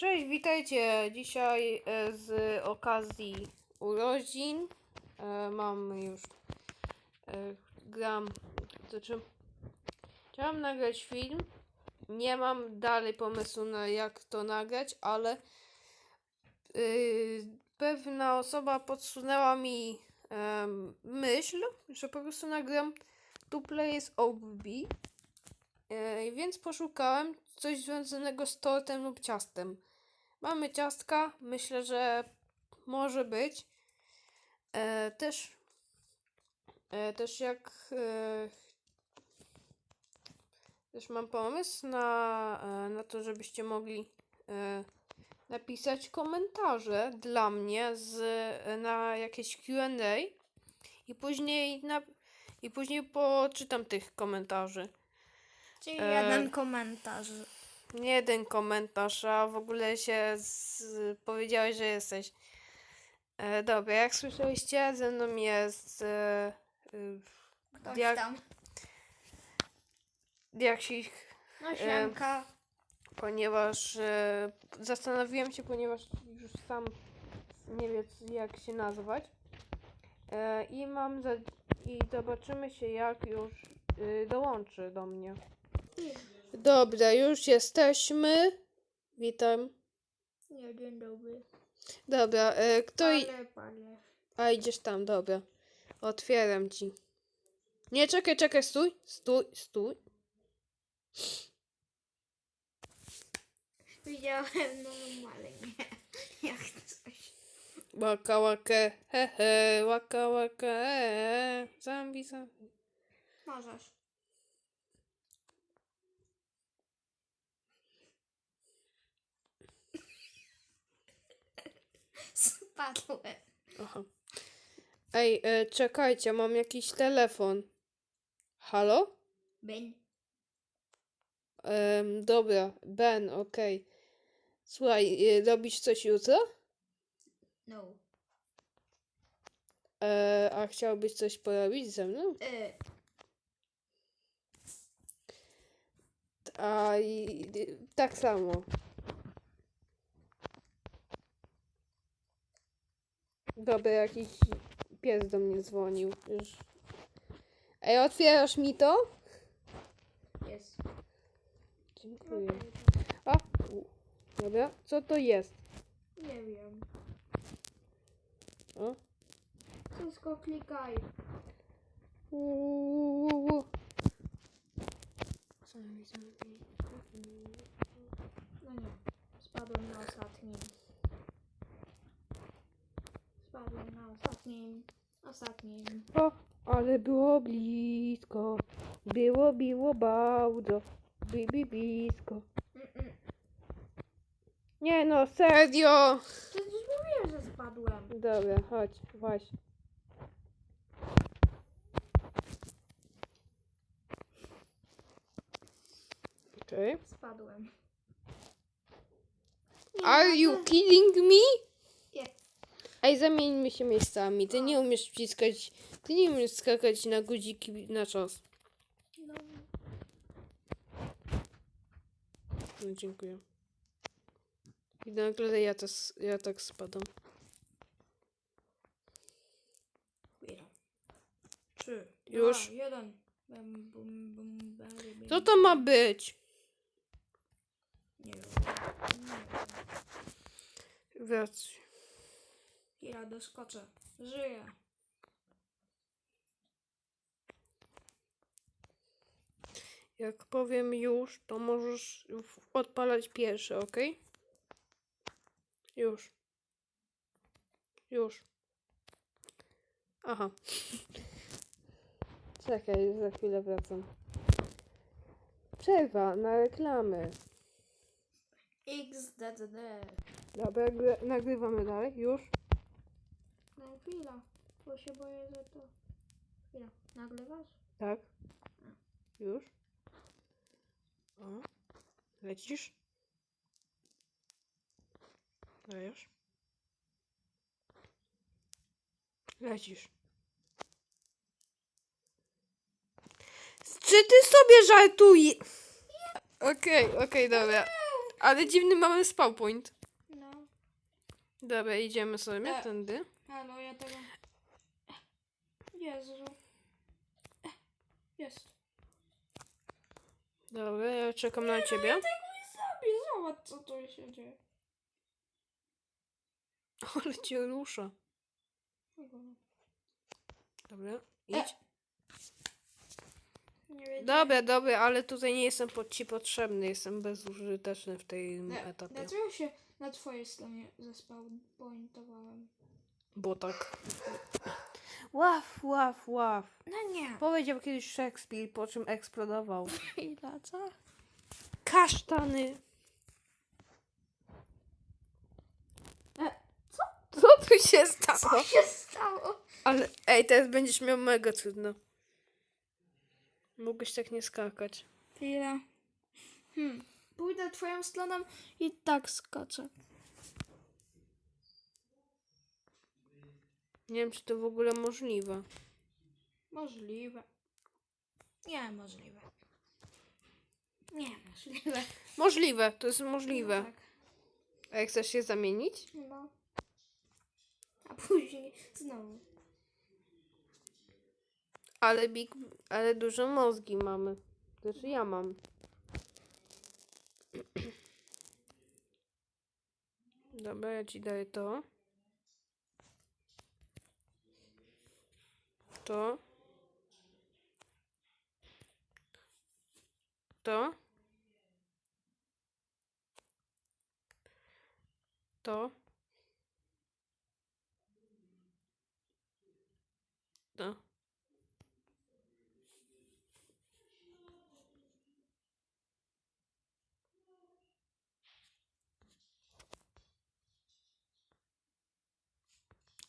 Cześć, witajcie. Dzisiaj e, z okazji urodzin e, mam już e, gram, znaczy chciałam nagrać film. Nie mam dalej pomysłu na jak to nagrać, ale pewna osoba podsunęła mi myśl, że po prostu nagram Two Players OBB. E, więc poszukałem coś związanego z tortem lub ciastem. Mamy ciastka, myślę, że może być. E, też, e, też jak e, też mam pomysł na, e, na to, żebyście mogli e, napisać komentarze dla mnie z, e, na jakieś Q&A i później na, i później poczytam tych komentarzy. Czyli E, jeden komentarz. Nie jeden komentarz, a w ogóle się z... powiedziałeś, że jesteś. E, dobra, jak słyszeliście, ze mną jest e, y, Ktoś jak- tam. Diaksik, No siemka. ponieważ e, zastanowiłem się, ponieważ już sam nie wiem jak się nazwać. E, I mam za... i zobaczymy się jak już y, dołączy do mnie. Dobra, już jesteśmy. Witam. Nie, dzień dobry. Dobra, e, kto i... A idziesz tam, dobra. Otwieram ci. Nie, czekaj, czekaj, stój, stój, stój. Widziałem normalnie. Jak coś. Waka waka, he he, waka waka, e, e. Zambi, zambi. Możesz. Spadłem. Aha. Ej, e, czekajcie, mam jakiś telefon. Halo? Ben. Em, dobra, Ben, okej. Słuchaj, e, robisz coś jutro? No. E, a chciałbyś coś porobić ze mną? Y, A i, i- tak samo. Dobra, jakiś pies do mnie dzwonił. Już. Ej, otwierasz mi to? jest. Dziękuję. U, dobra, co to jest? Nie wiem. O. Wszystko klikaj. Uuu. No nie. Spadłem na ostatnim. Spadłem na ostatnim. Ostatnim. O, ale było blisko. Było, było bardzo. Bi, bi, blisko. Nie no, serio. Przecież mówiłem, że spadłem. Dobra, chodź, właśnie. Okej. Spadłem. Are you kidding me? Ej, zamieńmy się miejscami. Ty nie umiesz wciskać, ty nie umiesz skakać na guziki na czas. No, No, dziękuję. I nagle ja, to, ja tak spadam. chwila. Trzy. Już. Dwa, jeden. Bum, bum, bum, bari, bim. Co to ma być? Nie wiem. Nie wiem. Wracaj. Chwila, doskoczę. Żyję. Jak powiem już, to możesz odpalać pierwszy, ok? Już. Już. Aha. Czekaj, za chwilę wracam. Przerwa na reklamy. XDDD. Dobra, gr- nagrywamy dalej. Już. Chwila. Bo się boję, że to... Chwila. Nagrywasz? Tak. Już. O. Lecisz. Dajesz. Lecisz. Czy ty sobie żartujesz? Okej, okej, dobra. Ale dziwny mamy spawn point. No. Dobra, idziemy sobie E. tędy. A no ja tego... Jezu. Jest. Dobra, ja czekam na ciebie. Ja tego nie zrobię. Zobacz co tu się dzieje. Ale cię rusza. Dobra, idź. E. Nie wiedziałem. Dobra, dobra, ale tutaj nie jestem po, ci potrzebny, jestem bezużyteczny w Dla- etapie. Dlaczego się na twojej stronie zespawnpointowałem? Bo tak. Łaf, łaf, łaf. No nie. Powiedział kiedyś Szekspir, po czym eksplodował. Chwila, co? Kasztany. E, co? Co tu się stało? Co się stało? Ale ej, teraz będziesz miał mega trudno. Mógłbyś tak nie skakać. Chwila. Hmm. Pójdę twoją stroną i tak skoczę. Nie wiem, czy to w ogóle możliwe. Możliwe. Nie, możliwe. Nie, możliwe. Możliwe, to jest możliwe. No, tak. A jak chcesz się zamienić? no. A później znowu. Ale big, ale dużo mózgi mamy. Znaczy ja mam. Dobra, ja ci daję to. To. To. To. To.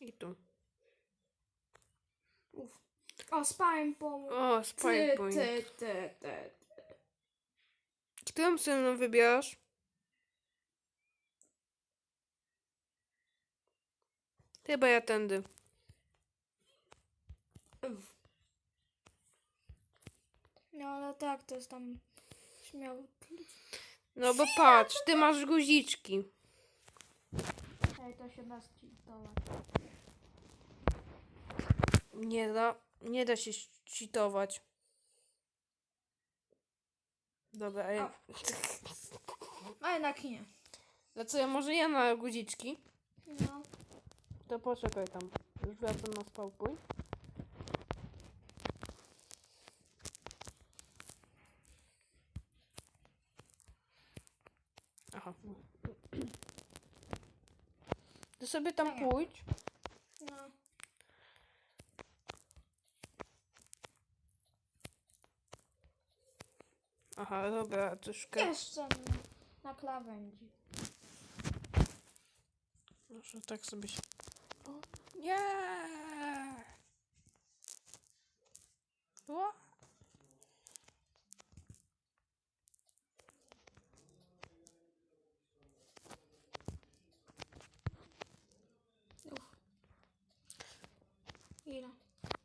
I tu. Uf. O, spałem pomógł. O, Ty, spike point. ty, ty, ty. Którą stroną wybierasz? Chyba ja tędy. Uf. No ale tak, to jest tam śmiał. No bo patrz, ty masz guziczki. Ej, to się da cheatować. Nie da, nie da się cheatować. Dobra, a ja... A jednak nie. No co, ja może ja na guziczki? No. To poczekaj tam. Już wracam na spałpuj. Aha. Ty sobie tam pójdź. No. Aha, dobra, troszkę. Jeszcze na, na krawędzi. Może tak sobie się... O, nie! O! Uf. Ile?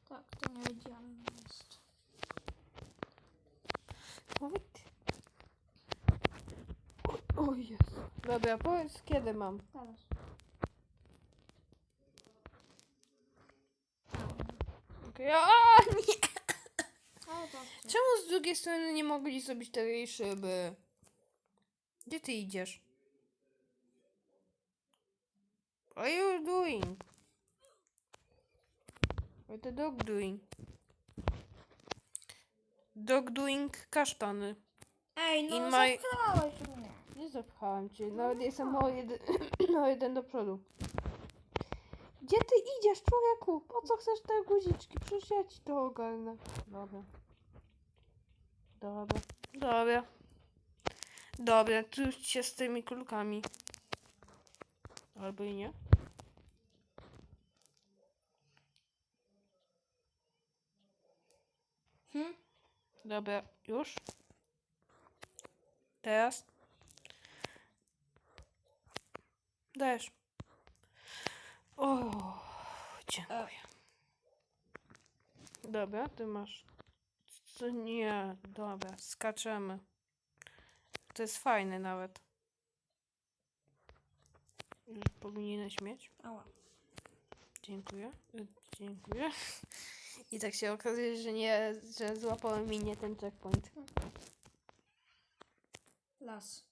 Tak, to niewidzialne jest. Powiedz. O, o Jezu. Dobra, powiedz kiedy mam. Teraz. Okej, A, nie! Ale to Czemu z drugiej strony nie mogli zrobić tej szyby? Gdzie ty idziesz? What are you doing? What the dog doing? Dog doing kasztany. Ej, no In In my- zapchałeś mnie. Nie zapchałam cię, nawet jestem o jeden, o jeden do przodu. Gdzie ty idziesz, człowieku? Po co chcesz te guziczki? Przecież ja ci to ogarnę. Dobra. Dobra. Dobra. Dobra, tu się z tymi kulkami. Albo i nie. Hm? Dobra, już. Teraz. Dajesz. O, dziękuję. Dobra, ty masz. Co nie, dobra, skaczemy. To jest fajne nawet. Już powinieneś mieć. Ała. Dziękuję. Y, Dziękuję. I tak się okazuje, że nie, że złapałem mi nie ten checkpoint. Las.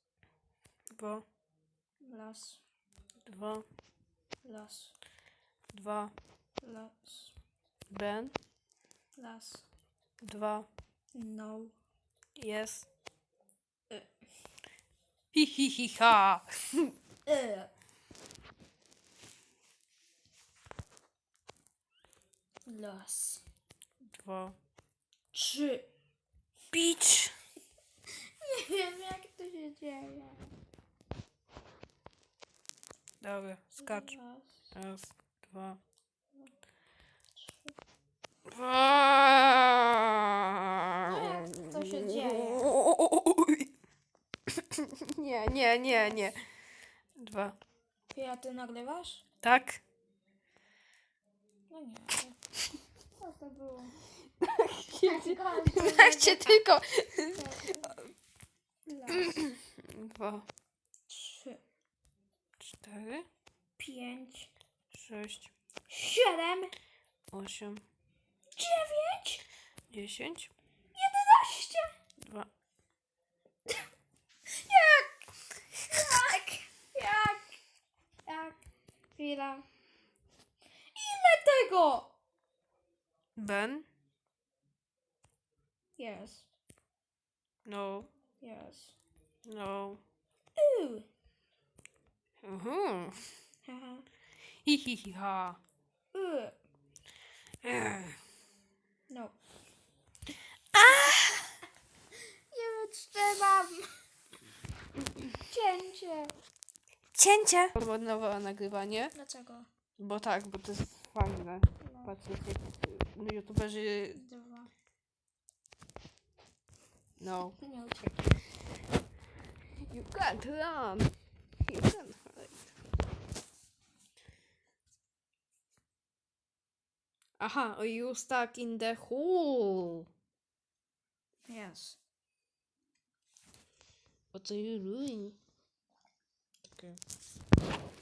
Dwa, Las. Dwa, Las. dwa, Las. Ben, Las. dwa, No. jest. Y. Hi, hi, hi, ha. E. Las. Dwa. Trzy. Beach. Nie wiem jak to się dzieje. Dobra, skacz. Raz, dwa. To się dzieje? Nie, nie, nie, nie. Dwa. Ja ty nagrywasz? Tak? No nie. Co to było? Tak cię tylko. Las. Dwa, 4, pięć, 6, siedem, 8, dziewięć, 10, jedenaście. dwa. Jak? Jak? Jak? Jak? Chwila. Ile tego? Ben? Yes. No. Yes. No. Ooh. Mhm. Haha. Hi, hi, hi, ha. Ooh. Ech. No. Nie wytrzymam. Cięcie. Cięcie! Ładnowało nagrywanie, Dlaczego? bo tak, bo to jest fajne. No. Patrzcie, jak no, youtuberzy, Dwa. no. Nie uciekł. You can't run. You can't hide. Aha, are you stuck in the hole? Yes. What are you doing? Okay.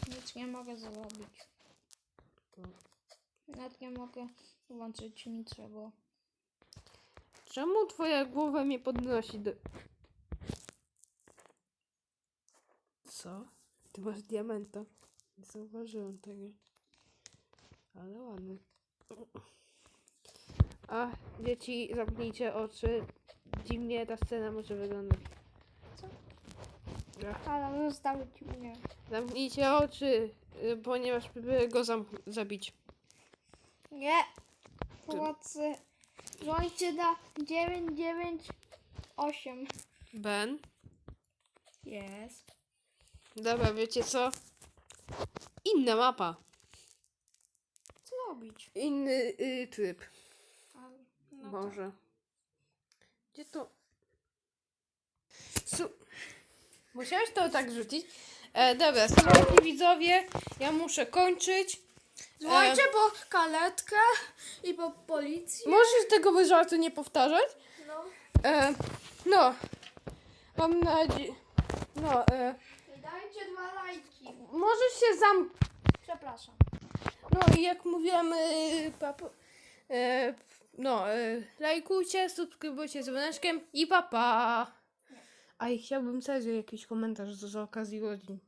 Nic nie mogę zrobić. Nawet nie mogę włączyć niczego. Czemu twoja głowa mnie podnosi do... Co? Ty masz diamenta. Nie zauważyłem tego. Ale ładny. A, dzieci, zamknijcie oczy. Dziwnie ta scena może wyglądać. Co? Ach, Ale zostawić mnie. Zamknijcie oczy, y, ponieważ próbuję go zam- zabić. Nie. Pomocy. Dzwońcie na 998. Ben? Jest. Dobra, wiecie co? Inna mapa. Co robić? Inny y, tryb. A, no Może. Gdzie to? Su... Musiałeś to tak rzucić? E, dobra, słuchajcie widzowie, ja muszę kończyć. Dzwońcie po kaletkę i po policję. Możesz tego żartu nie powtarzać? No. E, no. Mam nadzieję... No, e, I dajcie dwa lajki. możesz się zam... Przepraszam. No i jak mówiłem, e, papu... E, no, e, lajkujcie, subskrybujcie z dzwoneczkiem i papa. A i chciałbym serio jakiś komentarz z, z okazji godzin.